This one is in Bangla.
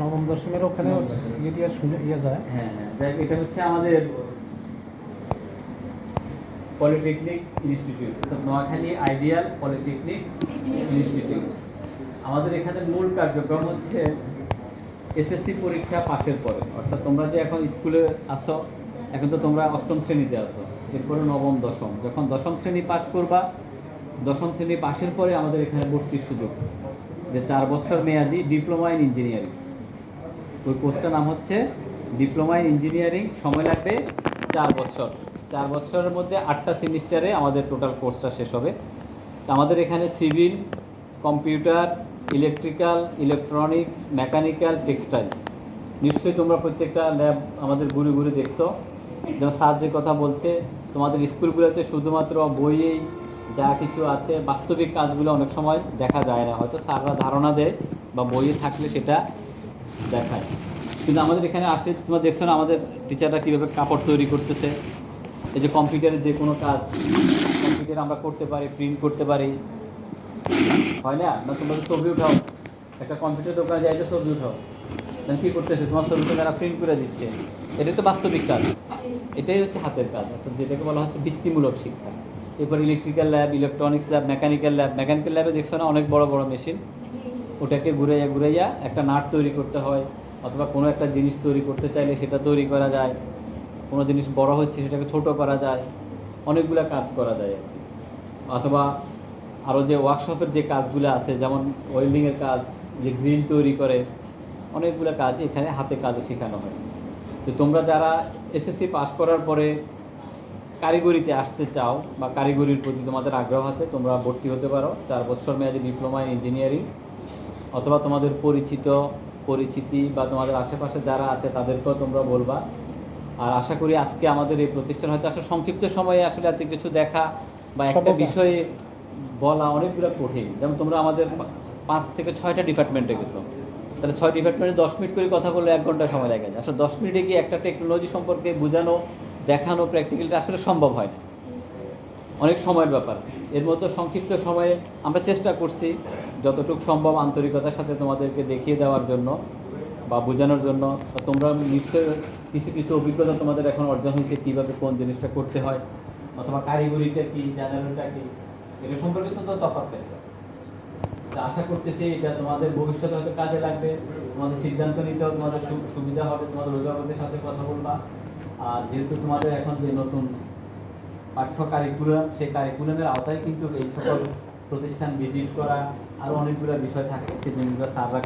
নবম দশমের ওখানে ইয়ে শুনে ইয়ে যায়। হ্যাঁ হ্যাঁ। এটা হচ্ছে আমাদের polytechnic institute. Noakhali ideal polytechnic institute. আমাদের এখানে মূল কার্যক্রম হচ্ছে এসএসসি পরীক্ষা পাশের পরে। অর্থাৎ তোমরা যে এখন স্কুলে আসো এখন তো তোমরা অষ্টম শ্রেণীতে আসো এরপরে নবম দশম। যখন দশম শ্রেণি পাশ করবা দশম শ্রেণি পাশের পরে আমাদের এখানে ভর্তির সুযোগ। যে চার বছর মেয়াদি ডিপ্লোমা ইন ইঞ্জিনিয়ারিং। ওই কোর্সটার নাম হচ্ছে ডিপ্লোমা ইন ইঞ্জিনিয়ারিং, সময় লাগবে চার বছর। চার বছরের মধ্যে আটটা সেমিস্টারে আমাদের টোটাল কোর্সটা শেষ হবে। আমাদের এখানে civil, computer, electrical, electronics, mechanical, textile. নিশ্চয়ই তোমরা প্রত্যেকটা ল্যাব আমাদের ঘুরে ঘুরে দেখছ। যেমন স্যার যে কথা বলছে, তোমাদের স্কুলগুলোতে শুধুমাত্র বইয়েই যা কিছু আছে, বাস্তবিক কাজগুলো অনেক সময় দেখা যায় না। হয়তো স্যাররা ধারণা দেয় বা বইয়ে থাকলে সেটা দেখায়। কিন্তু আমাদের এখানে আসে, তোমরা দেখছ না আমাদের টিচাররা কীভাবে কাপড় তৈরি করতেছে? এই যে কম্পিউটারের যে কোনো কাজ কম্পিউটার আমরা করতে পারি প্রিন্ট করতে পারি। হয় না? না, তোমরা ছবি উঠাও। একটা কম্পিউটার দোকানে যাই ছবি উঠাও। তাহলে কী করতেছে? তোমার ছবিটা তারা প্রিন্ট করে দিচ্ছে। এটাই তো বাস্তবিক কাজ। এটাই হচ্ছে হাতের কাজ। অর্থাৎ যেটাকে বলা হচ্ছে বৃত্তিমূলক শিক্ষা। এরপর electrical lab electronics lab mechanical lab mechanical ল্যাবে দেখছ না, অনেক বড় বড় মেশিন ওটাকে ঘুরাইয়া ঘুরাইয়া একটা নাট তৈরি করতে হয়, অথবা কোনো একটা জিনিস তৈরি করতে চাইলে সেটা তৈরি করা যায়। কোনো জিনিস বড় হচ্ছে সেটাকে ছোট করা যায়। অনেকগুলো কাজ করা যায়। অথবা আরও যে ওয়ার্কশপের যে কাজগুলো আছে, যেমন ওয়েল্ডিংয়ের কাজ, যে গ্রিল তৈরি করে, অনেকগুলো কাজ এখানে হাতে কাজও শেখানো হয়। তো তোমরা যারা এসএসসি পাস করার পরে কারিগরিতে আসতে চাও বা কারিগরির প্রতি তোমাদের আগ্রহ আছে তোমরা ভর্তি হতে পারো। চার বছর মেয়াদী ডিপ্লোমা ইন ইঞ্জিনিয়ারিং অথবা তোমাদের পরিচিত পরিচিতি বা তোমাদের আশেপাশে যারা আছে তাদেরকেও তোমরা বলবা। আর আশা করি আজকে আমাদের এই প্রতিষ্ঠান হয়তো আসলে সংক্ষিপ্ত সময়ে আসলে এত কিছু দেখা বা একটা বিষয়ে বলা অনেকগুলো কঠিন। যেমন তোমরা আমাদের পাঁচ থেকে ছয়টা ডিপার্টমেন্টে গেছো। তাহলে ছয় ডিপার্টমেন্টে দশ মিনিট করে কথা বললে এক ঘণ্টা সময় লাগে। আসলে দশ মিনিটে গিয়ে একটা টেকনোলজি সম্পর্কে বোঝানো দেখানো প্র্যাকটিক্যালটা আসলে সম্ভব হয় না। অনেক সময়ের ব্যাপার। এর মতো সংক্ষিপ্ত সময়ে আমরা চেষ্টা করছি যতটুকু সম্ভব আন্তরিকতার সাথে তোমাদেরকে দেখিয়ে দেওয়ার জন্য বা বোঝানোর জন্য। তোমরা নিশ্চয়ই কিছু কিছু অভিজ্ঞতা তোমাদের এখন অর্জন হয়েছে, কীভাবে কোন জিনিসটা করতে হয়, অথবা কারিগরিটা কি জেনারেলটা কি, এটা সম্পর্কে তো তফাৎ পেয়েছে আশা করতেছি এটা তোমাদের ভবিষ্যতে হয়তো কাজে লাগবে, তোমাদের সিদ্ধান্ত নিতেও তোমাদের সুবিধা হবে, তোমাদের অভিভাবকদের সাথে কথা বলবা। আর যেহেতু তোমাদের এখন যে নতুন পাঠ্য কারিকুলাম সেই কারিকুলামের আওতায় কিন্তু এই সকল প্রতিষ্ঠান ভিজিট করা আরও অনেকগুলো বিষয় থাকে। সেদিনগুলো স্যাররা